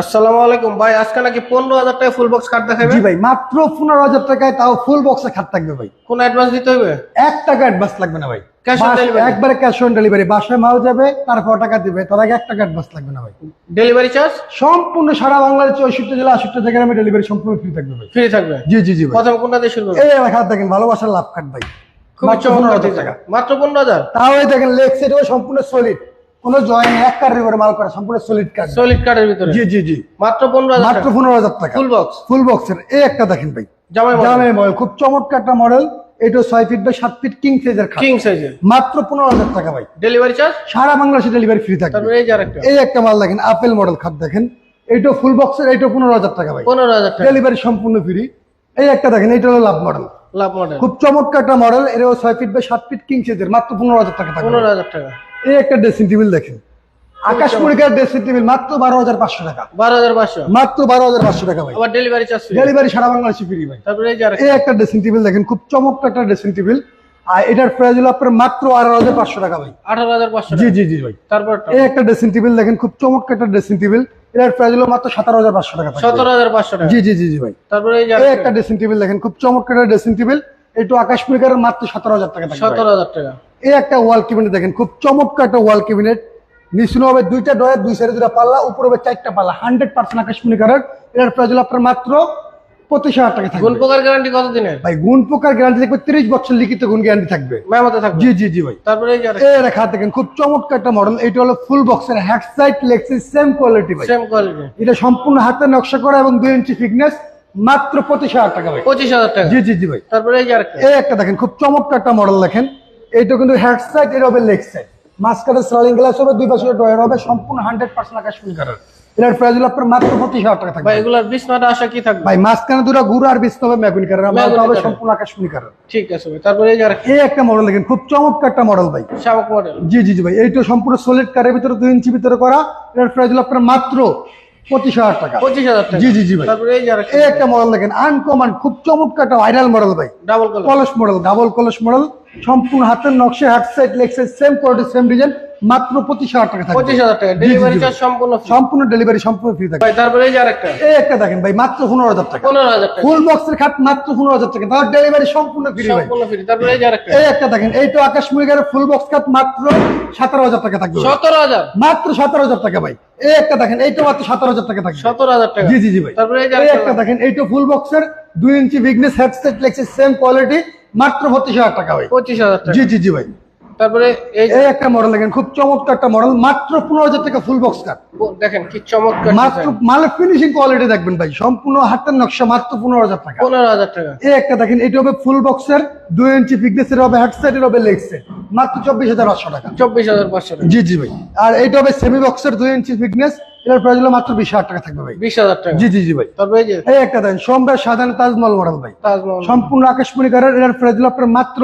আসসালামু আলাইকুম। ভাই আজকে নাকি পনেরো হাজার টাকা ফুল বক্স কার্ড দেখাবে? জি ভাই মাত্র পনেরো হাজার টাকায় তাও ফুল বক্সে খাট থাকবে ভাই। কোন অ্যাডভান্স দিতে হবে? এক টাকা অ্যাডভান্স লাগবে না ভাই? একবারে ক্যাশ অন ডেলিভারি বাসায় মাল যাবে তারপর টাকা দিবে তার আগে এক টাকা অ্যাডভান্স লাগবে না ভাই। ডেলিভারি চার্জ সম্পূর্ণ সারা বাংলাদেশ চৌষট্টি জেলা আষট্টি জায়গায় আমি ডেলিভারি সম্পূর্ণ ফ্রি থাকবে ভাই। ফ্রি থাকবে? জি জি জি প্রথম কোনটা দিয়ে শুরু এই খাত দেখেন ভালোবাসার লাভ কাট ভাই। মাত্র পনেরো হাজার টাকা। মাত্র পনেরো হাজার? তাও দেখেন লেগ সেট সম্পূর্ণ সলিড কোনো জয়েন এক কার্ডের করে মাল করা সম্পূর্ণ সলিড কার্ড সলিড কার্ডের ভিতরে? জি জি জি। মাত্র পনেরো হাজার মাত্র পনেরো হাজার টাকা। ফুল বক্স ফুল বক্সের এই একটা দেখেন ভাই। জামাই জামাই মডেল খুব চমৎকার একটা মডেল এটা ছয় ফিট বাই সাত ফিট কিং সাইজের খাট কিং সাইজের মাত্র পনেরো হাজার টাকা ভাই। ডেলিভারি চার্জ সারা বাংলাদেশে ডেলিভারি ফ্রি থাকবে। এই আরেকটা। এই একটা মাল দেখেন আপেল মডেল খাট দেখেন। এইটা ফুল বক্সের এইটা পনেরো হাজার টাকা ভাই। পনেরো হাজার টাকা। ডেলিভারি সম্পূর্ণ ফ্রি এই একটা দেখেন এইটা হলো লাভ মডেল লাভ মডেল খুব চমৎকার একটা মডেল এটাও ছয় ফিট বাই সাত ফিট কিং সাইজের মাত্র পনেরো হাজার টাকা পনেরো হাজার টাকা। এই একটা ড্রেসিং টেবিল দেখেন। আকাশ পরীক্ষার ড্রেসিং টেবিল মাত্র বারো হাজার পাঁচশো টাকা। বারো হাজার পাঁচশো। মাত্র বারো হাজার পাঁচশো টাকা ভাই। আবার ডেলিভারি চার্জ ডেলিভারি সারা বাংলাদেশে ফ্রি ভাই। তারপরে এই একটা ড্রেসিং টেবিল দেখেন খুব চমৎকার একটা ড্রেসিং টেবিল আর এটার প্রাইস হলো আপনার মাত্র আঠারো হাজার পাঁচশো টাকা ভাই। আঠারো হাজার পাঁচশো জি জি জি ভাই। তারপর এই একটা ড্রেসিং টেবিল দেখেন খুব চমৎকার একটা ড্রেসিং টেবিল এটার প্রাইস হলো মাত্র সতেরো হাজার পাঁচশো টাকা সতেরো হাজার পাঁচশো টাকা। জি জি জি জি ভাই। তারপরে এই একটা ড্রেসিং টেবিল দেখেন খুব চমৎকার একটা ড্রেসিং টেবিল একটু আকাশ পরীক্ষার মাত্র সতেরো হাজার টাকা সতেরো হাজার টাকা। এই একটা ওয়াল ক্যাবিনেট দেখেন খুব চমৎকার একটা ওয়াল ক্যাবিনেট নিচুনো হবে দুইটা ডয়ের দুই সাইডে দুটা পাল্লা উপরে হবে চারটা পাল্লা। হান্ড্রেড পার্সেন্ট আকাশমণি কালার এটার প্রাইস হলো আপনার মাত্র পঁচিশ হাজার টাকা থাকবে। গুণ প্রকার গ্যারান্টি কত দিনের ভাই গুণ গ্যারান্টি থাকবে তিরিশ বছর লিখিত গুণ গ্যারান্টি থাকবে। মেমতে থাকবে? জি জি জি ভাই। তারপরে এই রেখা দেখেন খুব চমৎকার একটা মডেল এটা হলো ফুল বক্সের হ্যাড সাইড লেগসি সেম কোয়ালিটি ভাই। সেম কোয়ালিটি এটা সম্পূর্ণ হাতে নকশা করা এবং দুই ইঞ্চি ফিটনেস মাত্র পঁচিশ হাজার টাকা ভাই। পঁচিশ হাজার টাকা। জি জি জি ভাই। তারপরে এই একটা দেখেন খুব চমৎকার একটা মডেল দেখেন। এইটা কিন্তু হেড সাইড এটা হবে লেগ সাইড মাঝখানে স্লাইডিং গ্লাস হবে দুই পাশে ডয়ার হবে সম্পূর্ণ হান্ড্রেড পার্সেন্ট আকাশ ফুল কালার এটার প্রাইস হলো আপনার মাত্র পঁচিশ হাজার টাকা থাকবে। ভাই এগুলার বিছনাটা আসা কি থাকবে? ভাই মাঝখানে দুটো আর হবে কালার আমার হবে সম্পূর্ণ কালার ঠিক আছে ভাই তারপরে এই যে এই একটা মডেল দেখেন খুব চমৎকার একটা মডেল ভাই। মডেল জি জি জি ভাই এইটা সম্পূর্ণ সলিড কারের ভিতরে দুই ইঞ্চি ভিতরে করা। এটার প্রাইস হলো আপনার মাত্র পঁচিশ হাজার টাকা। পঁচিশ হাজার টাকা। জি জি জি ভাই। তারপরে এই যে এই একটা মডেল দেখেন আনকমন খুব চমৎকার একটা ভাইরাল মডেল ভাই। ডাবল কলস মডেল ডাবল কলস মডেল সম্পূর্ণ হাতের নকশা half side leg side same quality same design মাত্র পঁচিশ হাজার টাকা থাকবে। পঁচিশ হাজার টাকা। ডেলিভারি চার্জ সম্পূর্ণ সম্পূর্ণ ডেলিভারি সম্পূর্ণ ফ্রি ভাই তারপরে এই আরেকটা। এই একটা দেখেন ভাই মাত্র পনেরো হাজার টাকা। পনেরো হাজার টাকা। ফুল বক্সের খাট মাত্র পনেরো হাজার টাকা। তার ডেলিভারি সম্পূর্ণ ফ্রি ভাই। সম্পূর্ণ ফ্রি তারপরে এই আরেকটা। এই একটা দেখেন এইটা আকাশ মুরগের ফুল বক্স খাট মাত্র সতেরো হাজার টাকা থাকবে সতেরো হাজার? মাত্র সতেরো হাজার টাকা ভাই। এই একটা দেখেন এইটা মাত্র সতেরো হাজার টাকা থাকবে। সতেরো হাজার টাকা। জি জি জি ভাই। তারপরে এই এই একটা দেখেন। এইটা ফুল বক্সের দুই ইঞ্চি বিগনেস হেডসেট লেগছে সেম কোয়ালিটি মাত্র পঁচিশ হাজার টাকা ভাই। পঁচিশ হাজার টাকা। জি জি জি ভাই। তারপরে এই একটা মডেল দেখেন খুব চমৎকার একটা মডেল মাত্র পনেরো হাজার টাকা ফুল বক্স কাট দেখেন কি চমৎকার মাত্র মালের ফিনিশিং কোয়ালিটি দেখবেন ভাই সম্পূর্ণ হাতের নকশা মাত্র পনেরো হাজার টাকা। পনেরো হাজার টাকা। এই একটা দেখেন এটা হবে ফুল বক্সের দুই ইঞ্চি ফিটনেসের হবে হেড সাইডের হবে লেগ সাইড মাত্র চব্বিশ হাজার পাঁচশো টাকা। চব্বিশ হাজার পাঁচশো টাকা। জি জি ভাই। আর এইটা হবে সেমি বক্সের দুই ইঞ্চি ফিটনেস এটার প্রাইস হলো মাত্র বিশ হাজার টাকা থাকবে ভাই। বিশ হাজার টাকা। জি জি জি ভাই। তারপরে এই একটা দেখেন সোমবার সাধারণ তাজমহল মডেল ভাই। তাজমহল। সম্পূর্ণ আকাশমণি কালার এটার প্রাইস হলো আপনার মাত্র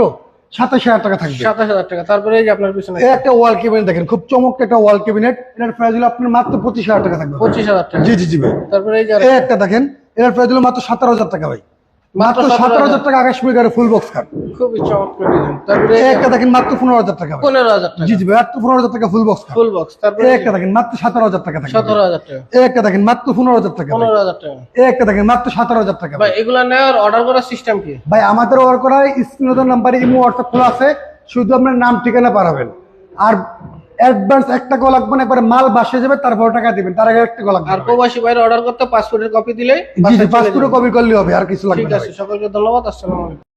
সাতাশ হাজার টাকা থাকবে। সাতাশ হাজার টাকা। তারপরে এই যে আপনার পিছনে একটা ওয়াল ক্যাবিনেট দেখেন খুব চমৎকার একটা ওয়াল ক্যাবিনেট এটার প্রাইস হলো আপনার মাত্র পঁচিশ হাজার টাকা থাকবে। পঁচিশ হাজার টাকা। জি জি জি ভাই। তারপরে এই যে একটা দেখেন এটার প্রাইস হলো মাত্র সতেরো হাজার টাকা ভাই। মাত্র সতেরো হাজার টাকা আকাশমণি কালার ফুল বক্স কার্ড খুবই চমৎকার তারপরে একটা দেখেন মাত্র পনেরো হাজার টাকা। পনেরো হাজার টাকা। জি জি মাত্র পনেরো হাজার টাকা ফুল বক্স ফুল বক্স তারপরে একটা দেখেন মাত্র সতেরো হাজার টাকা সতেরো হাজার টাকা। একটা দেখেন মাত্র পনেরো হাজার টাকা। ভাই। পনেরো হাজার টাকা। একটা দেখেন মাত্র সতেরো হাজার টাকা। ভাই। এগুলা নেওয়ার অর্ডার করার সিস্টেম কি? ভাই আমাদের অর্ডার করা স্ক্রিনের নাম্বারে ইমো হোয়াটসঅ্যাপ খোলা আছে। শুধু আপনার নাম ঠিকানা পাঠাবেন। আর অ্যাডভান্স একটা টাকাও লাগবে না একবারে মাল বাসে যাবে তারপর টাকা দিবেন তার আগে একটা টাকা লাগবে। আর প্রবাসী বাইরে অর্ডার করতে পাসপোর্টের কপি দিলে জি জি কপি করলে হবে আর কিছু লাগবে ঠিক আছে। সকলকে ধন্যবাদ আসসালামু আলাইকুম।